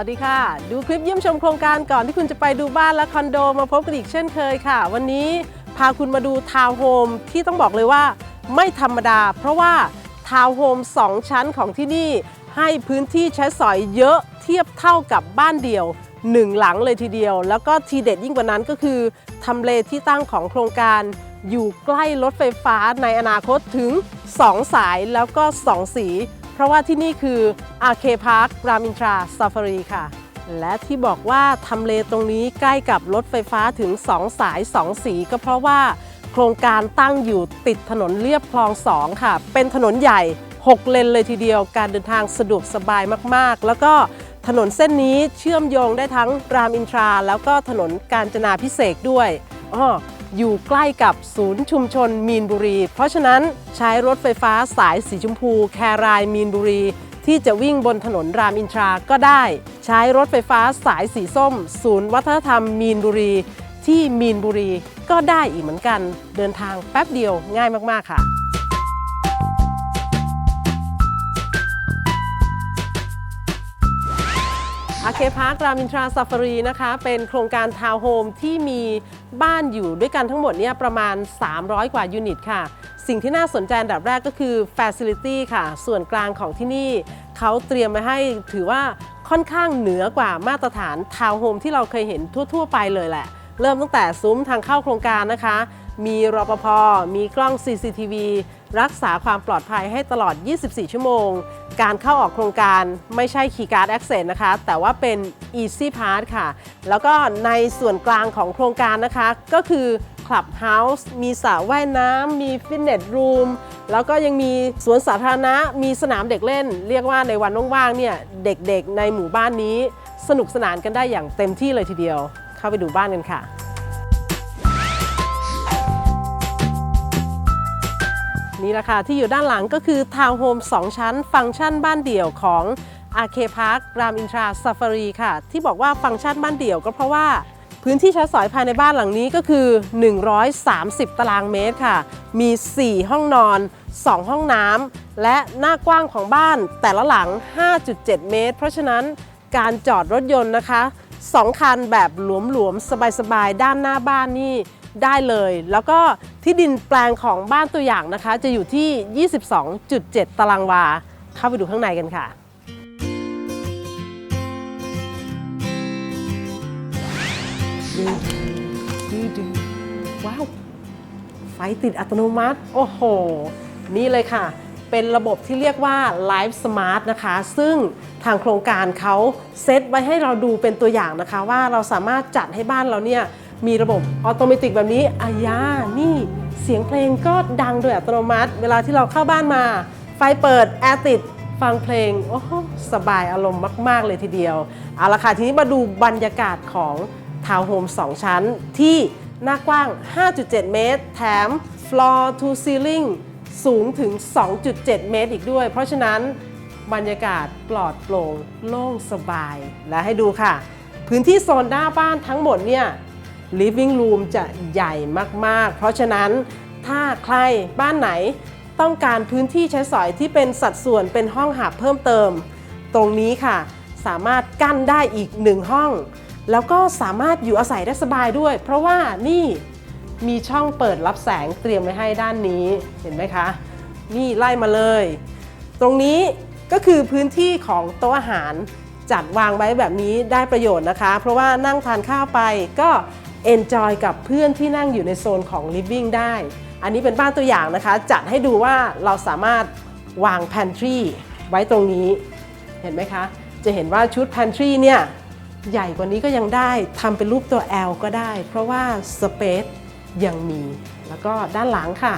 สวัสดีค่ะ ดูคลิปเยี่ยมชมโครงการก่อนที่คุณจะไปดูบ้านและคอนโดมาพบกันอีกเช่นเคยค่ะ วันนี้พาคุณมาดูทาวน์โฮมที่ต้องบอกเลยว่า ไม่ธรรมดา เพราะว่าทาวน์โฮม2 ชั้นของที่นี่ ให้พื้นที่ใช้สอยเยอะเทียบเท่ากับบ้านเดี่ยว1หลังเลยทีเดียว แล้วก็ทีเด็ดยิ่งกว่านั้นก็คือทำเลที่ตั้งของโครงการ อยู่ใกล้รถไฟฟ้าในอนาคตถึง 2 สายแล้วก็ 2 สี เพราะว่าที่นี่คืออาเคพาร์ครามินทราซาฟารีค่ะ และที่บอกว่าทำเลตรงนี้ใกล้กับรถไฟฟ้าถึง 2 สาย 2 สีก็เพราะว่าโครงการตั้งอยู่ติดถนนเลียบคลอง2ค่ะ เป็นถนนใหญ่ 6 เลนเลยทีเดียว การเดินทางสะดวกสบายมากๆ แล้วก็ถนนเส้นนี้เชื่อมโยงได้ทั้งรามอินทรา แล้วก็ถนนกาญจนาพิเศษด้วยอ้อ อยู่ใกล้กับศูนย์ชุมชนมีนบุรี เพราะฉะนั้นใช้รถไฟฟ้าสายสีชมพู แครายมีนบุรี ที่จะวิ่งบนถนนรามอินทราก็ได้ ใช้รถไฟฟ้าสายสีส้ม ศูนย์วัฒนธรรมมีนบุรี ที่มีนบุรีก็ได้อีกเหมือนกัน เดินทางแป๊บเดียวง่ายมากๆค่ะ อาเคพาร์ครามินทราซาฟารีนะคะ เป็นโครงการทาวน์โฮมที่มีบ้านอยู่ด้วยกันทั้งหมดเนี่ยประมาณ 300 กว่ายูนิตค่ะ สิ่งที่น่าสนใจอันดับแรกก็คือ Facility ค่ะ ส่วนกลางของที่นี่ เขาเตรียมมาให้ถือว่าค่อนข้างเหนือกว่ามาตรฐานทาวน์โฮมที่เราเคยเห็นทั่ว ๆ ไปเลยแหละ เริ่มตั้งแต่ซุ้มทางเข้าโครงการนะคะ มีรปภมีกล้อง CCTV รักษาความปลอดภัยให้ตลอด 24 ชั่วโมง การเข้าออกโครงการไม่ใช่ Keycard Access นะคะ แต่ว่าเป็น Easy Pass ค่ะ แล้วก็ในส่วนกลางของโครงการนะคะ ก็คือ Clubhouse มีสระว่ายน้ำมีฟิตเนสรูมแล้วก็ยังมีสวนสาธารณะ มีสนามเด็กเล่น เรียกว่าในวันว่างๆเนี่ยเด็กๆ ในหมู่บ้านนี้ สนุกสนานกันได้อย่างเต็มที่เลยทีเดียว เข้าไปดูบ้านกันค่ะ นี่แหละค่ะที่อยู่ด้านหลังก็คือทาวน์โฮม2 ชั้น ฟังก์ชันบ้านเดี่ยวของอาเคพาร์ครามอินทราซาฟารีค่ะ ที่บอกว่าฟังก์ชันบ้านเดี่ยวก็เพราะว่าพื้นที่ใช้สอยภายในบ้านหลังนี้ก็คือ 130 ตารางเมตรค่ะ มี 4 ห้องนอน 2 ห้องน้ำ และหน้ากว้างของบ้านแต่ละหลัง 5.7 เมตร เพราะฉะนั้นการจอดรถยนต์นะคะ 2 คันแบบหลวมๆ สบายๆ ด้านหน้าบ้านนี่ ได้เลย แล้วก็ที่ดินแปลงของบ้านตัวอย่างนะคะ จะอยู่ที่ 22.7 ตารางวา เข้าไปดูข้างในกันค่ะ ว้าว ไฟติดอัตโนมัติ โอ้โห นี่เลยค่ะ เป็นระบบที่เรียกว่า Live Smart นะคะ ซึ่งทางโครงการเขาเซตไว้ให้เราดูเป็นตัวอย่างนะคะ ว่าเราสามารถจัดให้บ้านเราเนี่ย มีระบบออโตเมติกแบบนี้อายา นี่เสียงเพลงก็ดังโดยอัตโนมัติ เวลาที่เราเข้าบ้านมา ไฟเปิด แอร์ติด ฟังเพลง โอ้โห สบายอารมณ์มาก ๆ เลยทีเดียว เอาละค่ะ ทีนี้มาดูบรรยากาศของทาวน์โฮม 2 ชั้น ที่หน้ากว้าง 5.7 เมตร แถม floor to ceiling สูงถึง 2.7 เมตรอีกด้วย เพราะฉะนั้นบรรยากาศปลอดโปร่งโล่งสบาย และให้ดูค่ะ พื้นที่โซนหน้าบ้านทั้งหมดเนี่ย living room จะใหญ่มากๆ เพราะฉะนั้นถ้าใครบ้านไหนต้องการพื้นที่ใช้สอยที่เป็นสัดส่วนเป็นห้องหับเพิ่มเติม ตรงนี้ค่ะ สามารถกั้นได้อีกหนึ่งห้อง แล้วก็สามารถอยู่อาศัยได้สบายด้วย เพราะว่านี่มีช่องเปิดรับแสงเตรียมไว้ให้ด้านนี้เห็นไหมคะ นี่ไล่มาเลย ตรงนี้ก็คือพื้นที่ของโต๊ะอาหารจัดวางไว้แบบนี้ได้ประโยชน์นะคะ เพราะว่านั่งทานข้าวไปก็ เอนจอยกับเพื่อนที่นั่งอยู่ในโซนของ living ได้ อันนี้เป็นบ้านตัวอย่างนะคะ จัดให้ดูว่าเราสามารถวาง pantry ไว้ตรงนี้ เห็นไหมคะ จะเห็นว่าชุด pantry เนี่ยใหญ่กว่านี้ก็ยังได้ทำเป็นรูปตัว L ก็ได้ เพราะว่า space ยังมี แล้วก็ด้านหลังค่ะ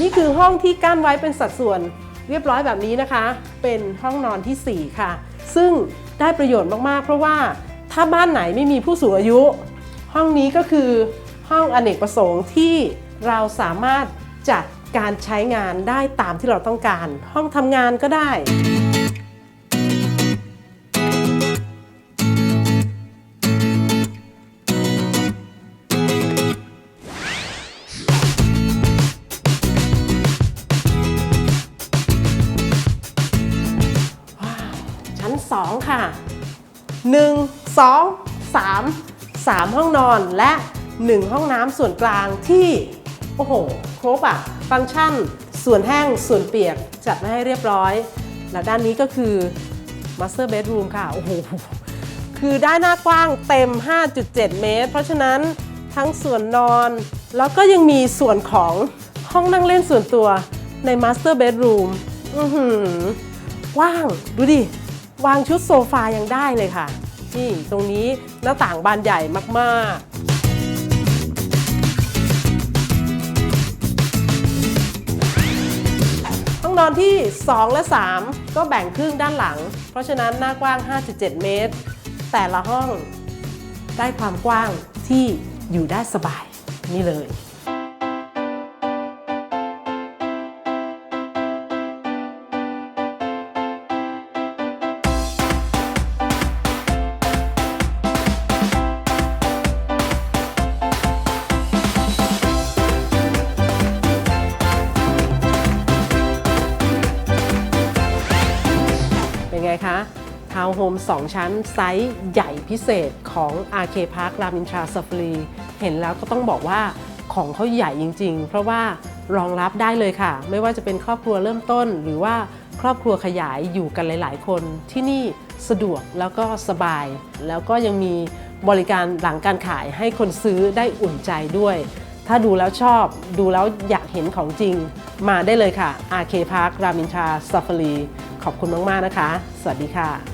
นี่คือห้องที่กั้นไว้เป็นสัดส่วนเรียบร้อยแบบนี้นะคะ เป็นห้องนอนทีสี่4 ค่ะ ซึ่งได้ประโยชน์มากๆ เพราะว่าถ้าบ้านไหนไม่มีผู้สูงอายุ ห้องนี้ก็คือห้องอเนกประสงค์ที่เราสามารถจัดการใช้งานได้ตามที่เราต้องการ ห้องทำงานก็ได้ 2 ค่ะ 1 2 3 3 ห้องนอนและ 1 ห้องน้ำส่วนกลางที่ โอ้โห ครบอะฟังก์ชัน ส่วนแห้ง ส่วนเปียก จัดมาให้เรียบร้อย และด้านนี้ก็คือ Master Bedroom ค่ะ โอ้โห คือได้หน้ากว้างเต็ม 5.7 เมตร เพราะฉะนั้นทั้งส่วนนอน แล้วก็ยังมีส่วนของห้องนั่งเล่นส่วนตัวใน Master Bedroom อือหือกว้าง ดูดิ วางชุดโซฟายังได้เลยค่ะ นี่ตรงนี้หน้าต่างบานใหญ่มากๆห้องนอนที่ 2 และ 3 ก็แบ่งครึ่งด้านหลัง เพราะฉะนั้นหน้ากว้าง 5.7 เมตร แต่ละห้องได้ความกว้างที่อยู่ได้สบายนี่เลย น์โฮม2 ชั้น ไซส์ใหญ่พิเศษของ RK Park รามอินทราซ a ฟ a รีเห็นแล้วก็ต้องบอกว่าของเขาใหญ่จริง ๆ เพราะว่ารองรับได้เลยค่ะ ไม่ว่าจะเป็นครอบครัวเริ่มต้น หรือว่าครอบครัวขยายอยู่กันหลาย ๆ คนที่นี่สะดวกแล้วก็สบาย แล้วก็ยังมีบริการหลังการขายให้คนซื้อได้อุ่นใจด้วย ถ้าดูแล้วชอบดูแล้วอยากเห็นของจริง มาได้เลยค่ะ RK Park รามอินทราซ a ฟ a รีขอบคุณมาก ๆ นะคะ สวัสดีค่ะ